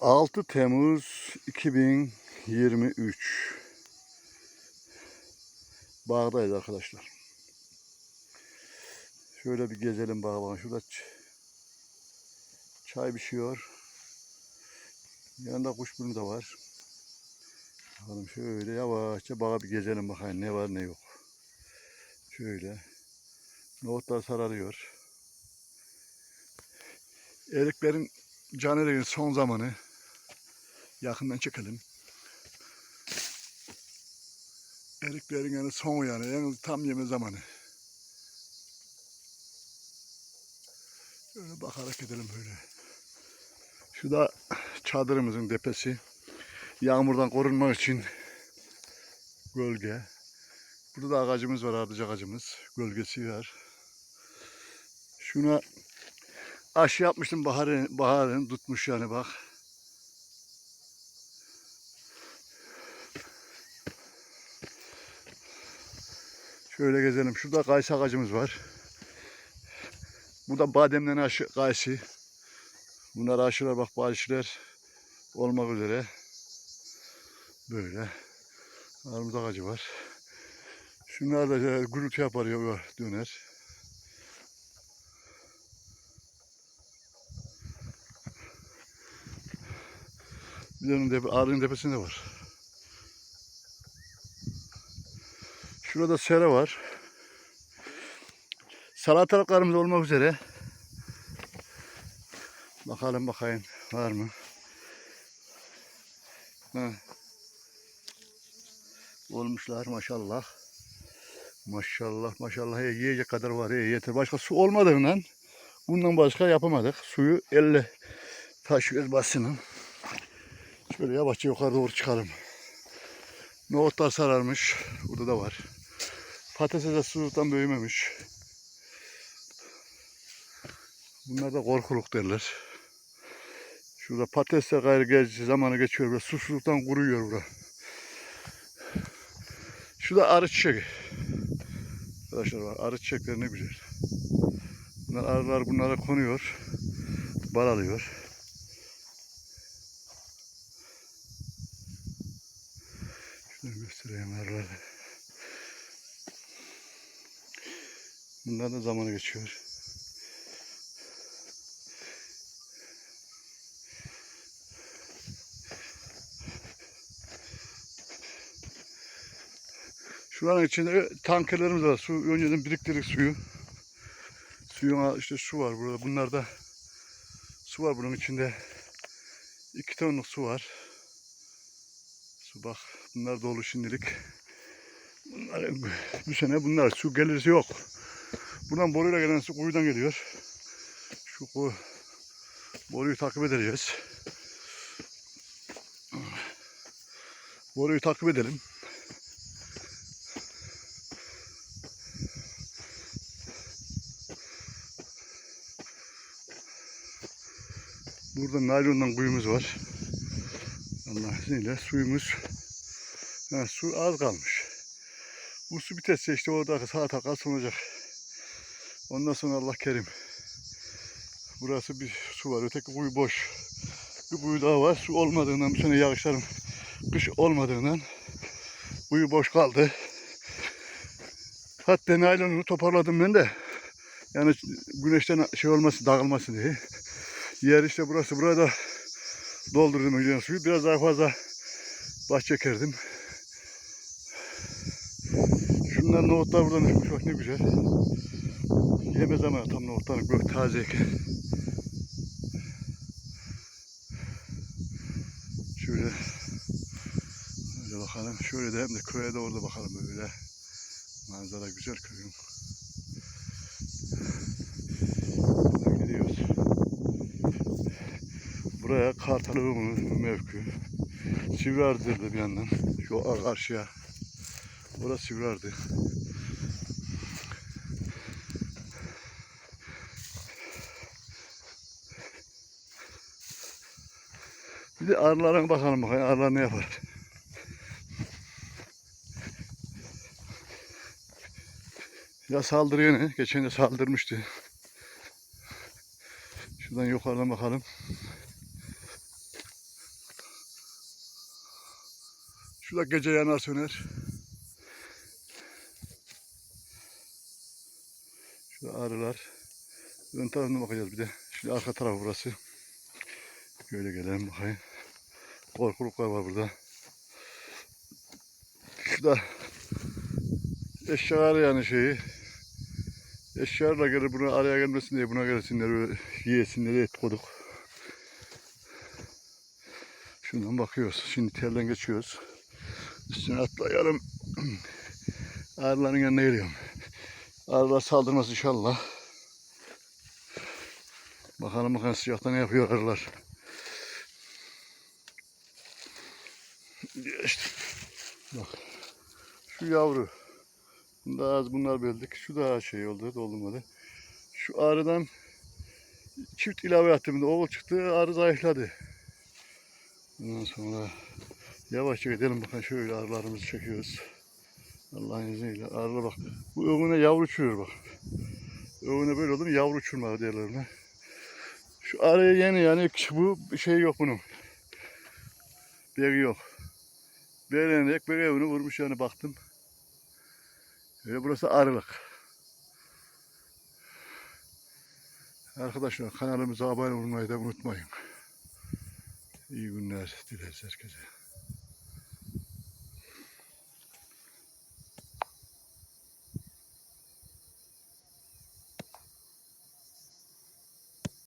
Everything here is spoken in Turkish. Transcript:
6 Temmuz 2023 Bağdayız arkadaşlar. Şöyle bir gezelim bakın. Şurada çay pişiyor. Yanında kuşburnu da var. Bakalım şöyle yavaşça bağa bir gezelim bakayım ne var ne yok. Şöyle. Nohutlar sararıyor. Eriklerin Caner'in son zamanı. Yakından çekelim. Eriklerin yani son yani. Yani tam yeme zamanı. Şöyle bakarak gidelim böyle. Şu da çadırımızın tepesi. Yağmurdan korunmak için gölge. Burada da ağacımız var, ardıcak ağacımız. Gölgesi var. Şuna aşı yapmıştım baharın, baharın tutmuş yani bak. Şöyle gezelim. Şurada kayısı ağacımız var. Bu da bademden aşı, kayısı. Bunlar aşılar bak bağışlar olmak üzere. Böyle. Armut ağacı var. Şunlar da şöyle gürültü yapar ya döner. Bir onun tepe, ağrının tepesinde var. Şurada sera var. Salatalıklarımız olmak üzere. Bakalım bakayım var mı? Ha. Olmuşlar maşallah. Maşallah maşallah Hey, yiyecek kadar var hey, yeter. Başka su olmadığından bundan başka yapamadık. Suyu elle taşıyoruz basının. Şöyle yavaşça yukarı doğru çıkalım. Nohutlar sararmış. Burada da var. Patates de sudan büyümemiş. Bunlar da korkuluk derler. Şurada patatesler gayrı geç, zamanı geçiyor. Böyle susuzluktan kuruyor bura. Şu da arı çiçeği. Arkadaşlar bak arı çiçekleri ne güzel. Bunlar arılar bunlara konuyor. Bal alıyor. Şunu göstereyim arıları. Bunlar da zamanı geçiyor. Şuranın içinde tankerlerimiz var. Su önceden biriktirdik suyu. Suyun işte su var burada. Bunlarda su var bunun içinde. iki tonluk su var. Su bak bunlar dolu şimdilik. Bunlar, bu sene bunlar su gelirse yok. Buradan boruyla gelen su kuyudan geliyor. Şu kuyu, boruyu takip edeceğiz. Boruyu takip edelim. Burada naylondan kuyumuz var. Allah izniyle suyumuz ha, su az kalmış. Bu su bitese işte orada saat akar olacak. Ondan sonra Allah kerim. Burası bir su var. Öteki kuyu boş. Bir kuyu daha var. Su olmadığından bu sene yağışların kış olmadığından kuyu boş kaldı. Hatta naylonunu toparladım ben de. Yani güneşten şey olmasın, dağılmasın diye. Yer işte burası. Burada doldurdum önceden suyu. Biraz daha fazla bahçe ekerdim. Şunlar nohutlar buradan düşmüş bak ne güzel. Yeme zamanı tam nohutların gök tazeyken. Şöyle Şöyle bakalım. Şöyle de hem de köye doğru da bakalım böyle. Manzara güzel köyün. Gidiyoruz. Buraya Kartalığımız mevki. Sivrardır bir yandan. Şu karşıya. Burası Sivrardı. Bir de arılara bakalım bakayım. Arılar ne yapar? Ya saldırıyor ne? Geçen de saldırmıştı. Şuradan yukarıdan bakalım. Şurada gece yanar söner. Şurada arılar. Ön tarafına bakacağız bir de. Şimdi arka tarafı burası. Böyle gelelim bakayım. Korkuluklar var burada. Şurada eşyalar yani şeyi. Eşyalarla gelir buna araya gelmesin diye buna gelsinler böyle yiyesinler et koyduk. Şundan bakıyoruz. Şimdi telden geçiyoruz. Üstüne atlayalım. Arıların yanına geliyorum. Arılar saldırmaz inşallah. Bakalım bakalım sıcakta ne yapıyor arılar. İşte. Bak. Şu yavru. Daha az bunlar böldük. Şu daha şey oldu, doldurmadı. Şu arıdan çift ilave attığımda oğul çıktı, arı zayıfladı. Ondan sonra yavaşça gidelim bakın şöyle arılarımızı çekiyoruz. Allah'ın izniyle arılar bak. Bu öğüne yavru uçuruyor bak. Öğüne böyle oldu mu yavru uçurma diğerlerine. Şu araya yeni yani bu şey yok bunun. Beri yok. Beğenerek bir evini vurmuş yani baktım. Öyle burası arılık. Arkadaşlar kanalımıza abone olmayı da unutmayın. İyi günler dileriz herkese.